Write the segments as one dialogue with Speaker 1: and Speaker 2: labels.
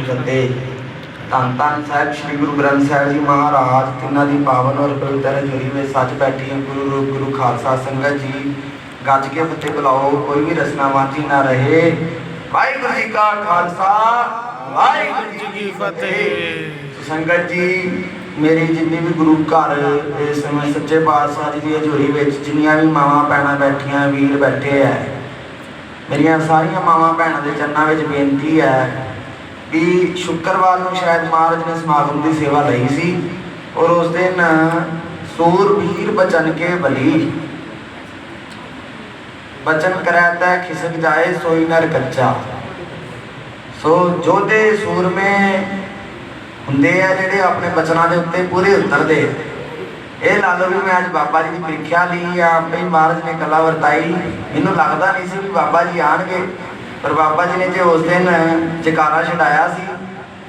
Speaker 1: ਕੀ ਫਤਿਹ ਧੰਨ ਧੰਨ ਸਾਹਿਬ, ਸ੍ਰੀ ਗੁਰੂ ਗ੍ਰੰਥ ਸਾਹਿਬ ਜੀ ਮਹਾਰਾਜ, ਤਿੰਨਾਂ ਦੀ ਪਾਵਨ ਔਰ ਪਵਿੱਤਰ ਹਜ਼ੂਰੀ ਵਿੱਚ ਸੱਚ ਬੈਠੀ ਗੁਰੂ ਰੂਪ, ਗੁਰੂ ਖਾਲਸਾ ਸੰਗਤ ਜੀ, ਗੱਜ ਕੇ ਫਤਿਹ ਬੁਲਾਓ, ਕੋਈ ਵੀ ਰਸਨਾ ਵਾਂਝੀ ਨਾ ਰਹੇ। ਵਾਹਿਗੁਰੂ ਜੀ ਕਾ ਖਾਲਸਾ, ਵਾਹਿਗੁਰੂ ਜੀ ਕੀ ਫਤਿਹ। ਸੰਗਤ ਜੀ, ਮੇਰੀ ਜਿੰਨੀ ਵੀ ਗੁਰੂ ਘਰ ਇਸ ਸਮੇਂ ਸੱਚੇ ਪਾਤਸ਼ਾਹ ਜੀ ਦੀ ਹਜ਼ੂਰੀ ਵਿੱਚ ਜਿੰਨੀਆਂ ਵੀ ਮਾਵਾਂ ਭੈਣਾਂ ਬੈਠੀਆਂ, ਵੀਰ ਬੈਠੇ ਐ, ਮੇਰੀਆਂ ਸਾਰੀਆਂ ਮਾਵਾਂ ਭੈਣਾਂ ਦੇ ਚਰਨਾਂ ਵਿੱਚ ਬੇਨਤੀ ਹੈ ਵੀ ਸ਼ੁੱਕਰਵਾਰ ਨੂੰ ਸ਼ਾਇਦ ਮਹਾਰਾਜ ਨੇ ਸਮਾਗਮ ਦੀ ਸੇਵਾ ਲਈ ਸੀ ਔਰ ਉਸ ਦਿਨ ਸੂਰਬੀਰ ਬਚਨ ਕੇ ਬਲੀ। ਬਚਨ ਕਰੈ ਖਿਸਕ ਜਾਏ ਸੋਈ ਨਰ ਕੱਚਾ। ਸੋ ਜੋਧੇ ਸੂਰਮੇ ਹੁੰਦੇ ਆ ਜਿਹੜੇ ਆਪਣੇ ਬਚਨਾਂ ਦੇ ਉੱਤੇ ਪੂਰੇ ਉਤਰਦੇ। ਇਹ ਲਾ ਲਓ ਵੀ ਮੈਂ ਅੱਜ ਬਾਬਾ ਜੀ ਦੀ ਪ੍ਰੀਖਿਆ ਲਈ ਆ, ਆਪੇ ਮਹਾਰਾਜ ਨੇ ਕਲਾ ਵਰਤਾਈ। ਮੈਨੂੰ ਲੱਗਦਾ ਨਹੀਂ ਸੀ ਵੀ ਬਾਬਾ ਜੀ ਆਣਗੇ। ਪਰ ਬਾਬਾ ਜੀ ਨੇ ਜੇ ਉਸ ਦਿਨ ਜਕਾਰਾ ਛਡਾਇਆ ਸੀ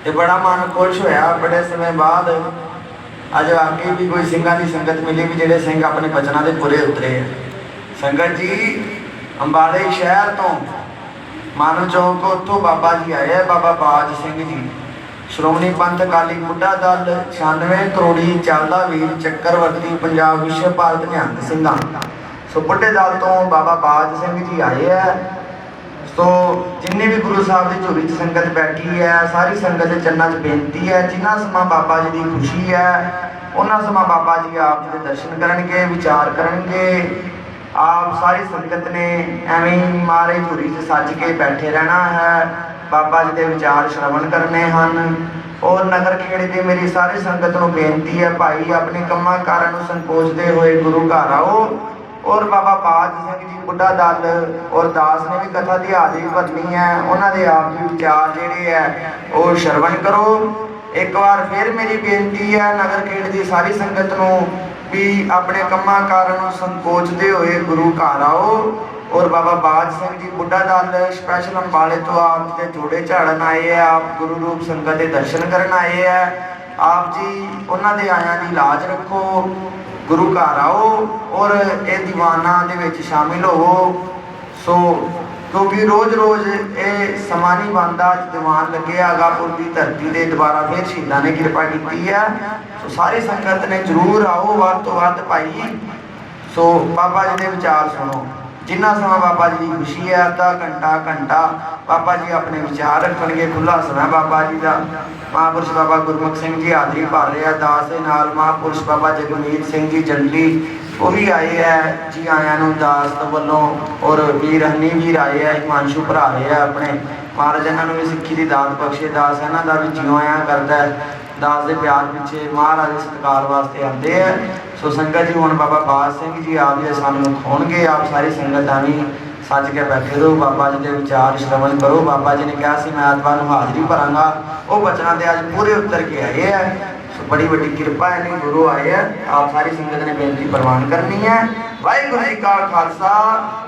Speaker 1: ਤੇ ਬੜਾ ਮਨ ਖੁਸ਼ ਹੋਇਆ। ਬੜੇ ਸਮੇਂ ਬਾਅਦ ਅੱਜ ਵਾਕਈ ਵੀ ਕੋਈ ਸਿੰਘਾਂ ਦੀ ਸੰਗਤ ਮਿਲੀ ਵੀ ਜਿਹੜੇ ਸਿੰਘ ਆਪਣੇ ਬਚਨਾਂ ਦੇ ਪੂਰੇ ਉਤਰੇ ਆ। ਸੰਗਤ ਜੀ, ਅੰਬਾਲੇ ਸ਼ਹਿਰ ਤੋਂ ਮਾਨਵ ਚੌਂਕ ਉੱਥੋਂ ਬਾਬਾ ਜੀ ਆਏ ਆ, ਬਾਬਾ ਬਾਜ ਸਿੰਘ ਜੀ। ਸ਼੍ਰੋਮਣੀ ਪੰਥ ਅਕਾਲੀ ਬੁੱਢਾ ਦਲ 96 ਕਰੋੜੀ ਚੱਲਦਾ ਵੀਰ ਚੱਕਰਵਰਤੀ ਪੰਜਾਬ ਵਿਸ਼ਵ ਭਾਰਤ ਨਿਹੰਗ ਸਿੰਘਾਂ। ਸੋ ਬੁੱਢੇ ਦਲ ਤੋਂ ਬਾਬਾ ਬਾਜ ਸਿੰਘ ਜੀ ਆਏ ਆ। ਸੋ ਜਿੰਨੇ ਵੀ ਗੁਰੂ ਸਾਹਿਬ ਦੀ ਝੋਲੀ 'ਚ ਸੰਗਤ ਬੈਠੀ ਹੈ, ਸਾਰੀ ਸੰਗਤ ਦੇ ਚਰਨਾਂ 'ਚ ਬੇਨਤੀ ਹੈ, ਜਿਨ੍ਹਾਂ ਸਮਾਂ ਬਾਬਾ ਜੀ ਦੀ ਖੁਸ਼ੀ ਹੈ, ਉਹਨਾਂ ਸਮਾਂ ਬਾਬਾ ਜੀ ਆਪ ਜੀ ਦੇ ਦਰਸ਼ਨ ਕਰਨਗੇ, ਵਿਚਾਰ ਕਰਨਗੇ। ਆਪ ਸਾਰੀ ਸੰਗਤ ਨੇ ਐਵੇਂ ਹੀ ਮਾਰੇ ਝੂਰੀ 'ਚ ਸੱਜ ਕੇ ਬੈਠੇ ਰਹਿਣਾ ਹੈ। ਬਾਬਾ ਜੀ ਦੇ ਵਿਚਾਰ ਸ਼ਰਵਣ ਕਰਨੇ ਹਨ। ਔਰ ਨਗਰ ਖੇੜੇ ਦੀ ਮੇਰੀ ਸਾਰੀ ਸੰਗਤ ਨੂੰ ਬੇਨਤੀ ਹੈ, ਭਾਈ ਆਪਣੇ ਕੰਮਾਂ ਕਾਰਾਂ ਨੂੰ ਸੰਕੋਚਦੇ ਹੋਏ ਗੁਰੂ ਘਰ ਆਓ। ਔਰ ਬਾਬਾ ਬਾਜ ਸਿੰਘ ਜੀ, ਬੁੱਢਾ ਦਲ ਔਰ ਦਾਸ ਨੇ ਵੀ ਕਥਾ ਦੀ ਹਾਜ਼ਰੀ ਭਰਨੀ ਹੈ। ਉਹਨਾਂ ਦੇ ਆਪ ਜੀ ਵਿਚਾਰ ਜਿਹੜੇ ਹੈ, ਉਹ ਸ਼ਰਵਣ ਕਰੋ। ਇੱਕ ਵਾਰ ਫਿਰ ਮੇਰੀ ਬੇਨਤੀ ਹੈ, ਨਗਰ ਖੇਡ ਦੀ ਸਾਰੀ ਸੰਗਤ ਨੂੰ ਵੀ ਆਪਣੇ ਕੰਮਾਂ ਕਾਰਾਂ ਨੂੰ ਸੰਕੋਚਦੇ ਹੋਏ ਗੁਰੂ ਘਰ ਆਓ। ਔਰ ਬਾਬਾ ਬਾਜ ਸਿੰਘ ਜੀ, ਬੁੱਢਾ ਦਲ ਸਪੈਸ਼ਲ ਅੰਬਾਲੇ ਤੋਂ ਆਪ ਜੀ ਦੇ ਜੋੜੇ ਝਾੜਨ ਆਏ ਆ ਆਪ ਗੁਰੂ ਰੂਪ ਸੰਗਤ ਦੇ ਦਰਸ਼ਨ ਕਰਨ ਆਏ ਆ ਆਪ ਜੀ, ਉਹਨਾਂ ਦੇ ਆਇਆਂ ਦੀ ਲਾਜ ਰੱਖੋ। ਗੁਰੂ ਘਰ ਆਓ ਔਰ ਇਹ ਦੀਵਾਨਾਂ ਦੇ ਵਿੱਚ ਸ਼ਾਮਿਲ ਹੋਵੋ। ਸੋ ਕਿਉਂਕਿ ਰੋਜ਼-ਰੋਜ਼ ਇਹ ਸਮਾਂ ਨਹੀਂ ਬਣਦਾ ਦੀਵਾਨ ਲੱਗੇ ਆਗਾਪੁਰ ਦੀ ਧਰਤੀ ਦੇ ਦੁਬਾਰਾ ਫਿਰ ਸ਼ਹੀਦਾਂ ਨੇ ਕਿਰਪਾ ਕੀਤੀ ਹੈ ਸੋ ਸਾਰੀ ਸੰਗਤ ਨੇ ਜਰੂਰ ਆਓ, ਵੱਧ ਤੋਂ ਵੱਧ ਭਾਈ। ਸੋ ਬਾਬਾ ਜੀ ਦੇ ਵਿਚਾਰ ਸੁਣੋ। ਜਿੰਨਾ ਸਮਾਂ ਬਾਬਾ ਜੀ ਦੀ ਖੁਸ਼ੀ ਹੈ, ਅੱਧਾ ਘੰਟਾ ਘੰਟਾ ਬਾਬਾ ਜੀ ਆਪਣੇ ਵਿਚਾਰ ਰੱਖਣਗੇ ਖੁੱਲਾ ਸਮਾਂ ਬਾਬਾ ਜੀ ਦਾ। ਮਹਾਂਪੁਰਸ਼ ਬਾਬਾ ਗੁਰਮੁਖ ਸਿੰਘ ਜੀ ਹਾਜ਼ਰੀ ਭਰ ਰਿਹਾ ਦਾਸ ਦੇ ਨਾਲ ਮਹਾਂਪੁਰਸ਼ ਬਾਬਾ ਜਗਮੀਤ ਸਿੰਘ ਜੀ ਜੰਡਲੀ ਉਹ ਵੀ ਆਏ ਹੈ ਜੀ ਆਇਆਂ ਨੂੰ ਦਾਸ ਦੇ ਵੱਲੋਂ, ਔਰ ਵੀਰ ਹਨੀ ਵੀਰ ਆਏ ਹੈ ਹਿਮਾਂਸ਼ੂ ਭਰਾ ਰਹੇ ਆ ਆਪਣੇ। ਮਹਾਰਾਜ ਇਹਨਾਂ ਨੂੰ ਵੀ ਸਿੱਖੀ ਦੀ ਦਾਤ ਬਖਸ਼ੇ, ਦਾਸ ਇਹਨਾਂ ਦਾ ਵੀ ਜਿਉਂ ਆਇਆ ਕਰਦਾ ਦਾਸ ਦੇ ਪਿਆਰ ਪਿੱਛੇ ਮਹਾਰਾਜ ਦੇ ਸਤਿਕਾਰ ਵਾਸਤੇ ਆਉਂਦੇ ਆ। ਸੋ ਸੰਗਤ ਜੀ, ਹੁਣ ਬਾਬਾ ਬਾਜ ਸਿੰਘ ਜੀ ਆਪ ਜੀ ਸਾਨੂੰ ਖੋਣਗੇ ਆਪ ਸਾਰੀ ਸੰਗਤ ਆਵੀਂ ਸੱਜ ਕੇ ਬੈਠੇ ਰਹੋ। ਬਾਬਾ ਜੀ ਦੇ ਵਿਚਾਰ ਸ਼ਰਵਣ ਕਰੋ। ਬਾਬਾ ਜੀ ਨੇ ਕਿਹਾ ਸੀ, ਮੈਂ ਆਤਮਾ ਨੂੰ ਹਾਜ਼ਰੀ ਭਰਾਂਗਾ। ਉਹ ਬਚਨਾਂ ਦੇ ਅੱਜ ਪੂਰੇ ਉਤਰ ਕੇ ਆਏ ਆ। ਬੜੀ ਵੱਡੀ ਕਿਰਪਾ ਹੈ ਨਹੀਂ ਗੁਰੂ ਆਏ ਆਪ ਸਾਰੀ ਸੰਗਤ ਨੇ ਬੇਨਤੀ ਪ੍ਰਵਾਨ ਕਰਨੀ ਹੈ। ਵਾਹਿਗੁਰੂ ਜੀ ਕਾ ਖਾਲਸਾ,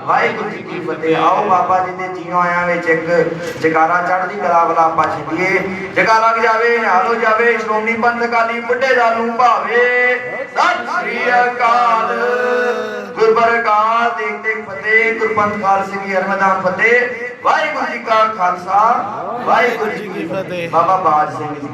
Speaker 1: ਵਾਹਿਗੁਰੂ ਜੀ ਕੀ ਫਤਿਹ। ਆਓ ਬਾਬਾ ਜੀ ਦੇ ਜੀਉ ਆਇਆਂ ਵਿੱਚ ਇੱਕ ਜਕਾਰਾ ਚੜ੍ਹਦੀ ਕਲਾ ਵਾਲਾ ਆਪਾਂ ਛੱਡੀਏ ਜਕਾਰਾ ਲੱਗ ਜਾਵੇ ਹਾਲੋ ਜਾਵੇ, ਸ਼੍ਰੋਮਣੀ ਪੰਥ ਅਕਾਲੀ ਬੁੱਢੇ ਦਾ ਨੂੰ ਭਾਵੇ। ਸਤਿ ਸ੍ਰੀ ਅਕਾਲ। ਗੁਰਬਰਕਾਰ ਦੇਖ ਦੇਖ ਫਤਿਹ, ਗੁਰਪੰਥ ਖਾਲਸੇ ਕੀ ਅਰਮਦਾਨ ਫਤਿਹ। ਵਾਹਿਗੁਰੂ ਜੀ ਕਾ ਖਾਲਸਾ, ਵਾਹਿਗੁਰੂ ਜੀ ਕੀ ਫਤਿਹ। ਬਾਬਾ ਬਾਜ ਸਿੰਘ ਜੀ।